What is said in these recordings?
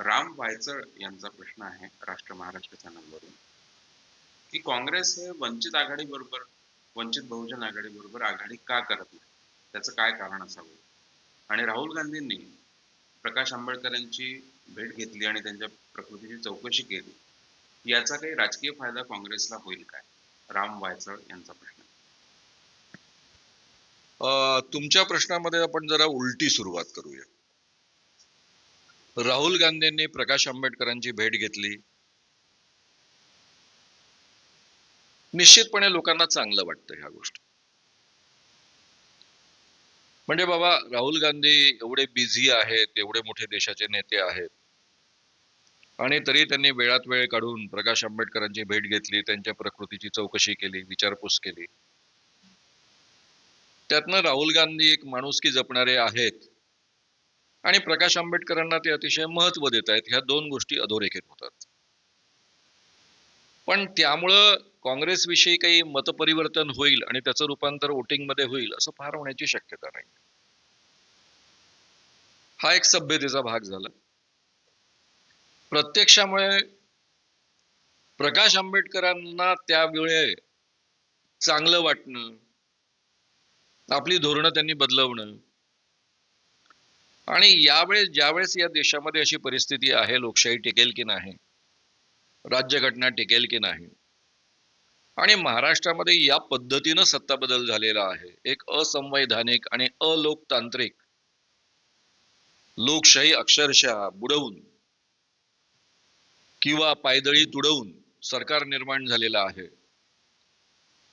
राम वायचळ यांचा प्रश्न आहे राष्ट्र महाराष्ट्र चॅनलवरून की काँग्रेस हे वंचित आघाडी बरोबर वंचित बहुजन आघाडी बरोबर आघाडी का करत नाही? त्याचं काय कारण असावं? आणि राहुल गांधींनी प्रकाश आंबेडकर यांची भेट घेतली आणि त्यांच्या प्रकृतीची चौकशी केली याचा काही राजकीय फायदा काँग्रेसला होईल काय? राम वायचळ यांचा प्रश्न. तुमच्या प्रश्नामध्ये आपण जरा उलटी सुरुवात करूया. राहुल गांधींनी प्रकाश आंबेडकरांची भेट घेतली. निश्चितपणे लोकांना चांगलं वाटतं ह्या गोष्टी. म्हणजे बाबा राहुल गांधी एवढे बिझी आहेत एवढे मोठे देशाचे नेते आहेत. आणि तरी त्यांनी वेळात वेळ काढून प्रकाश आंबेडकरांची भेट घेतली त्यांच्या प्रकृतीची चौकशी केली विचारपूस केली. त्यातनं राहुल गांधी एक माणुसकी जपणारे आहेत. आणि प्रकाश आंबेडकरांना ते अतिशय महत्त्व देत आहेत. ह्या दोन गोष्टी अधोरेखित होतात. पण त्यामुळं काँग्रेसविषयी काही मतपरिवर्तन होईल आणि त्याचं रूपांतर वोटिंगमध्ये होईल असं फार होण्याची शक्यता नाही. हा एक सभ्यतेचा भाग झाला. प्रत्यक्षामुळे प्रकाश आंबेडकरांना त्यावेळे चांगलं वाटणं आपली धोरणं त्यांनी बदलवणं आणि यावेळेस ज्यावेळेस या देशामध्ये अशी परिस्थिती आहे लोकशाही टिकेल की नाही राज्यघटना टिकेल की नाही आणि महाराष्ट्रामध्ये या पद्धतीनं सत्ता बदल झालेला आहे एक असंवैधानिक आणि अलोकतांत्रिक लोकशाही अक्षरशः बुडवून किंवा पायदळी तुडवून सरकार निर्माण झालेलं आहे.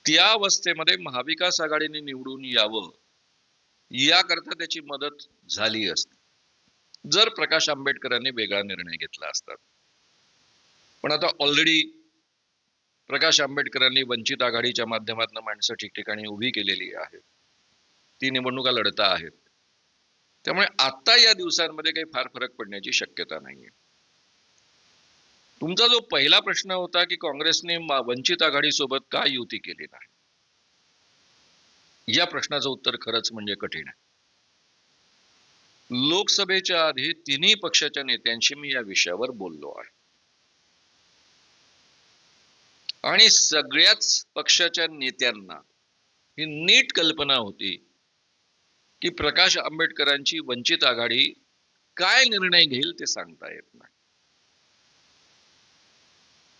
त्या अवस्थेमध्ये महाविकास आघाडीने निवडून यावं याकरता त्याची मदत झाली असती. जर प्रकाश आंबेडकरांनी वेगळा निर्णय घेतला असता. पण आता ऑलरेडी प्रकाश आंबेडकरांनी वंचित आघाडीच्या माध्यमातून माणसं ठिकठिकाणी उभी केलेली आहेत. ती निवडणुका लढता आहेत. त्यामुळे आता या दिवसांमध्ये काही फार फरक पडण्याची शक्यता नाहीये. तुमचा जो पहिला प्रश्न होता की काँग्रेसने वंचित आघाडीसोबत का युती केली नाही? या प्रश्नाचं उत्तर खरंच म्हणजे कठीण आहे. लोकसभेच्या आधी तिन्ही पक्षाच्या नेत्यांशी मी या विषयावर बोललो आहे. आणि सगळ्याच पक्षाच्या नेत्यांना ही नीट कल्पना होती की प्रकाश आंबेडकरांची वंचित आघाडी काय निर्णय घेईल ते सांगता येत नाही.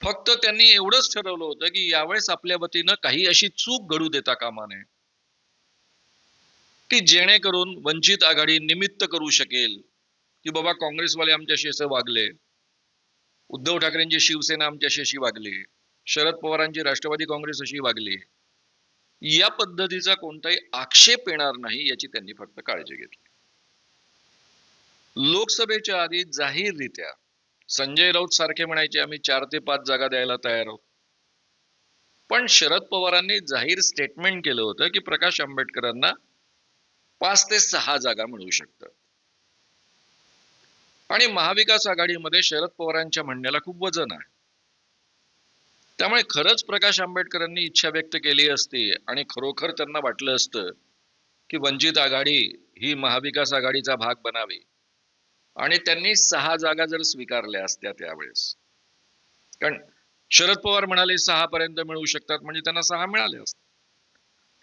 फक्त त्यांनी एवढंच ठरवलं होतं की यावेळेस आपल्या वतीनं काही अशी चूक घडू देता कामा नये. की जेणेकरून वंचित आघाडी निमित्त करू शकेल की बाबा काँग्रेसवाले आमच्याशी असं वागले उद्धव ठाकरेंची शिवसेना आमच्याशी अशी वागली शरद पवारांची राष्ट्रवादी काँग्रेस अशी वागली या पद्धतीचा कोणताही आक्षेप येणार नाही याची त्यांनी फक्त काळजी घेतली. लोकसभेच्या आधी जाहीररित्या संजय राऊत सारखे म्हणायचे आम्ही चार ते पाच जागा द्यायला तयार आहोत. पण शरद पवारांनी जाहीर स्टेटमेंट केलं होतं की प्रकाश आंबेडकरांना पाच ते सहा जागा मिळू शकतात. आणि महाविकास आघाडीमध्ये शरद पवारांच्या म्हणण्याला खूप वजन आहे. त्यामुळे खरंच प्रकाश आंबेडकरांनी इच्छा व्यक्त केली असती आणि खरोखर त्यांना वाटलं असतं की वंचित आघाडी ही महाविकास आघाडीचा भाग बनावी. आणि त्यांनी सहा जागा जर स्वीकारल्या असत्या त्यावेळेस. कारण शरद पवार म्हणाले सहा पर्यंत मिळू शकतात म्हणजे त्यांना सहा मिळाले असते.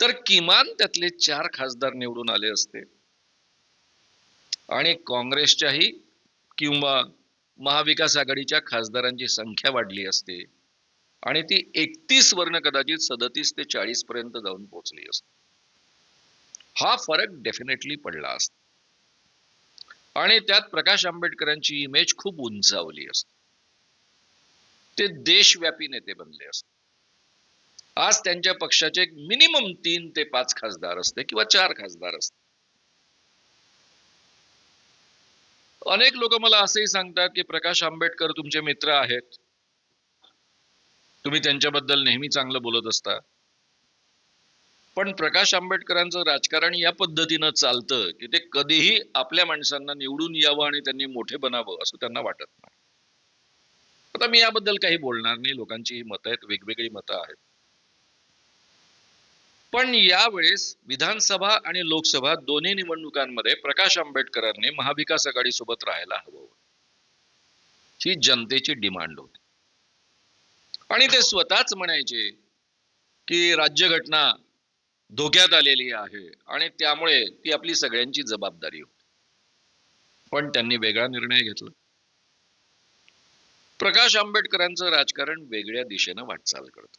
तर किमान त्यातले चार खासदार निवडून आले असते. आणि काँग्रेसच्याही किंवा महाविकास आघाडीच्या खासदारांची संख्या वाढली असते. आणि ती एकतीस वर्ण कदाचित सदतीस ते चाळीस पर्यंत जाऊन पोहोचली असते. हा फरक डेफिनेटली पडला असतो. आणि त्यात प्रकाश आंबेडकरांची इमेज खूप उंचावली असते. ते देशव्यापी नेते बनले असते. आज त्यांच्या पक्षाचे एक मिनिमम तीन ते पाच खासदार असते किंवा चार खासदार असते. अनेक लोक मला असंही सांगतात की प्रकाश आंबेडकर तुमचे मित्र आहेत. तुम्ही त्यांच्याबद्दल नेहमी चांगलं बोलत असता. पण प्रकाश आंबेडकरांचं राजकारण या पद्धतीनं चालतं की ते कधीही आपल्या माणसांना निवडून यावं आणि त्यांनी मोठे बनावं असं त्यांना वाटत नाही. आता मी याबद्दल काही बोलणार नाही. लोकांची ही मतं आहेत वेगवेगळी मतं आहेत. पण यावेळेस विधानसभा आणि लोकसभा दोन्ही निवडणुकांमध्ये प्रकाश आंबेडकरांनी महाविकास आघाडी सोबत राहायला हवं ही जनतेची डिमांड होती. आणि ते स्वतःच म्हणायचे की राज्यघटना धोक्यात आलेली आहे आणि त्यामुळे ती आपली सगळ्यांची जबाबदारी होती. पण त्यांनी वेगळा निर्णय घेतला. प्रकाश आंबेडकरांचं राजकारण वेगळ्या दिशेनं वाटचाल करतं.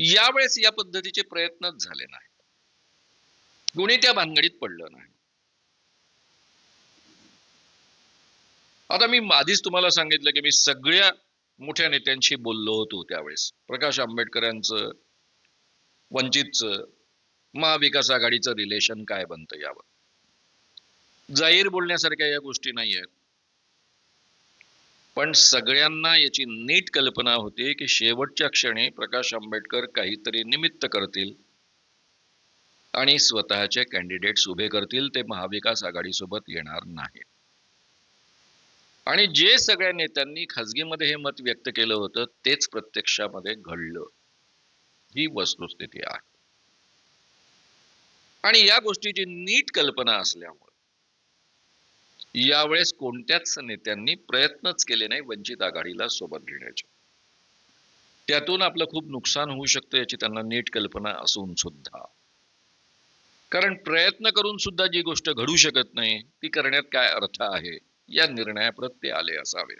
यावेळेस या पद्धतीचे प्रयत्नच झाले नाही कोणी त्या भानगडीत पडलं नाही. आता मी आधीच तुम्हाला सांगितलं की मी सगळ्या मोठ्या नेत्यांशी बोललो होतो त्यावेळेस. प्रकाश आंबेडकरांचं वंचितचं महाविकास आघाडीचं रिलेशन काय बनतं यावर? जाहीर बोलण्यासारख्या या गोष्टी नाही आहेत पण सगळ्यांना याची नीट कल्पना होती की शेवटच्या क्षणी प्रकाश आंबेडकर काहीतरी निमित्त करतील आणि स्वतःचे कॅन्डिडेट्स उभे करतील ते महाविकास आघाडीसोबत येणार नाही आणि जे सगळ्या नेत्यांनी खाजगीमध्ये हे मत व्यक्त केलं होतं तेच प्रत्यक्षामध्ये घडलं. ही वस्तुस्थिती आहे. आणि या गोष्टीची नीट कल्पना असल्यामुळे यावेळेस कोणत्याच नेत्यांनी प्रयत्नच केले नाही वंचित आघाडीला सोबत घेण्याचे. त्यातून आपलं खूप नुकसान होऊ शकतं याची त्यांना नीट कल्पना असून सुद्धा. कारण प्रयत्न करून सुद्धा जी गोष्ट घडू शकत नाही ती करण्यात काय अर्थ आहे? या निर्णयाप्रत ते आले असावे